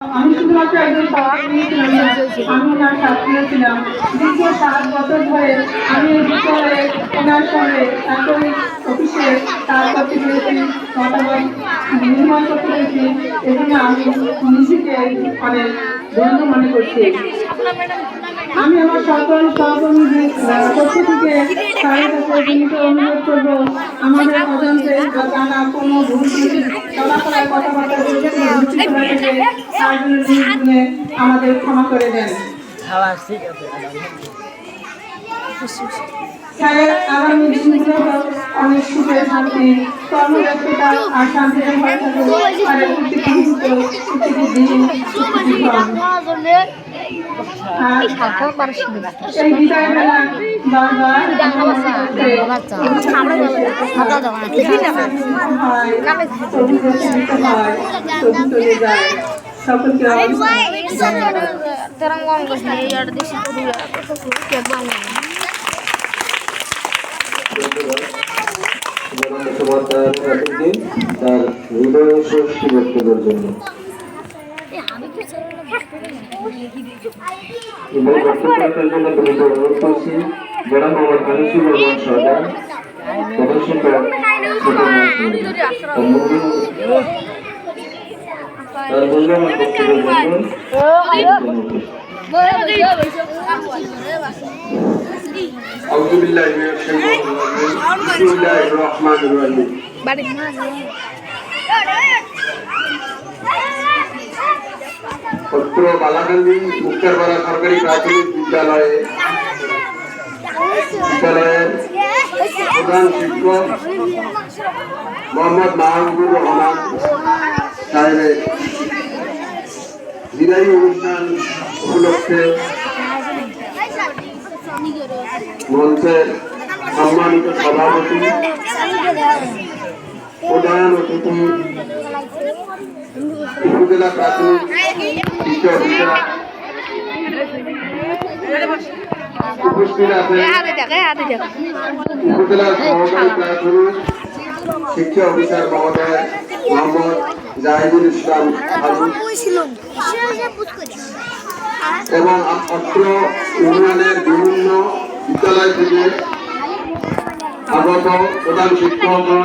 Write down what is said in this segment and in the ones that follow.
আমি শুধুমাত্র একজন ছাত্রী ছিলাম না, আমি ওনার ছাত্রীও ছিলাম। দীর্ঘ সাত বছর ধরে আমি এই বিদ্যালয়ে ওনার সঙ্গে একই অফিসে কাজ করতে পেরেছি মতামত নির্মাণ করতে পেরেছি এজন্য আমি নিজেকে অনেক ধন্য মনে করছি। আমি আমার সকল থেকে কাছে বিনীত অনুরোধ করব, আমাদের অজান্তে কোনো তার নির্বিঘ্নে আমাদের ক্ষমা করে দেন। আগামী দিনগুলো অনেক সুখে শান্তি, কর্মব্যস্ততা আর শান্তিতে আর এই আর দেশি তার হৃদয় ষষ্ঠী বক্তব্যের জন্য তার মূল্য- তার মূল্যবান বক্তব্যের জন্য أعوذ بالله من الشيطان الرجيم بسم الله الرحمن الرحيم পত্র বালাকান্দি মুক্তারপাড়া সরকারি প্রাথমিক বিদ্যালয়ে বিদ্যালয়ের প্রধান শিক্ষক মোহাম্মদ মাহবুবুর রহমান সাহেবের বিদায়ী অনুষ্ঠান উপলক্ষে মঞ্চের সম্মানিত সভাপতি প্রধান অতিথি উপজেলা প্রাথমিক শিক্ষা অফিসার উপস্থিত আছেন উপজেলা সহকারী প্রাথমিক শিক্ষা অফিসার মহোদয় মোহাম্মদ জাহিদুল ইসলাম এবং অত্র ইউনিয়নের বিভিন্ন বিদ্যালয় থেকে আগত প্রধান শিক্ষকগণ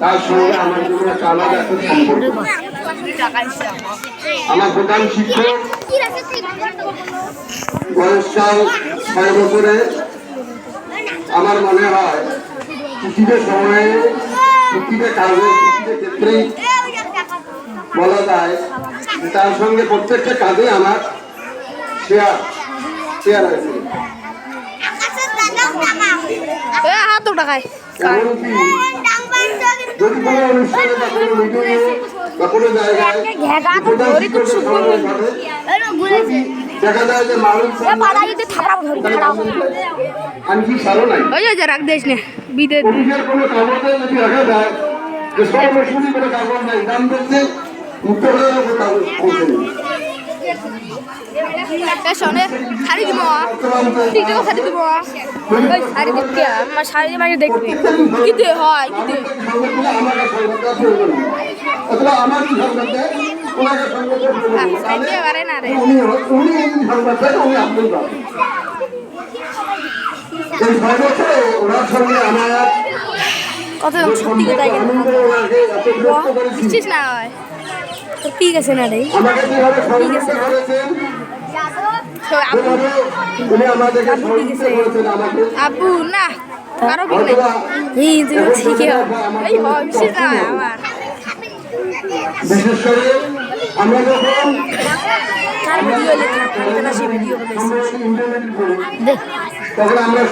তার সঙ্গে আমার জন্য একটা আলাদা একটা সম্পর্ক আমার প্রধান শিক্ষক বয়সকাল ছয় বছরে। আমার মনে হয় সময়ে কাজে ক্ষেত্রেই বলা যায় তার সঙ্গে প্রত্যেকটা কাজে আমার শেয়ার শেয়ার টাকায় এমনকি যদি কোনো অনুষ্ঠানে বা কোনো মিটিংয়ে বা কোনো জায়গায় প্রধান শিক্ষকের সমাবেশ ঘটে, যদি দেখা যায় যে মানুষ আমি সারো নাই? রাখ না বিদে কোনো কাগজে যদি রাখা যায় যে সব মৌসুমি কোনো কাগজ নাই দাম বলছে উত্তর কাগজ পৌঁছে নেই শোনে শাড়ি দিব। বর্তমান শাড়ি দিব ওই শাড়ি দেখতে আমার শাড়ি দেখবে। কিতে হয় কিতে? আমার কত সত্যি কথা সম্পর্ক, আনন্দ ওনাকে এত বিরক্ত করেছি। বুঝছিস না হয়। ঠিক আছে না রে? সহযোগিতা করেছেন? আমাকে? আব্বু না কারও কি নাই। এই যে ঠিক এই হয় না আমার বিশেষ করে আমরা যখন কার ভিডিও লেখা? ভিডিও আমরা ইন্টারনেট তখন আমরা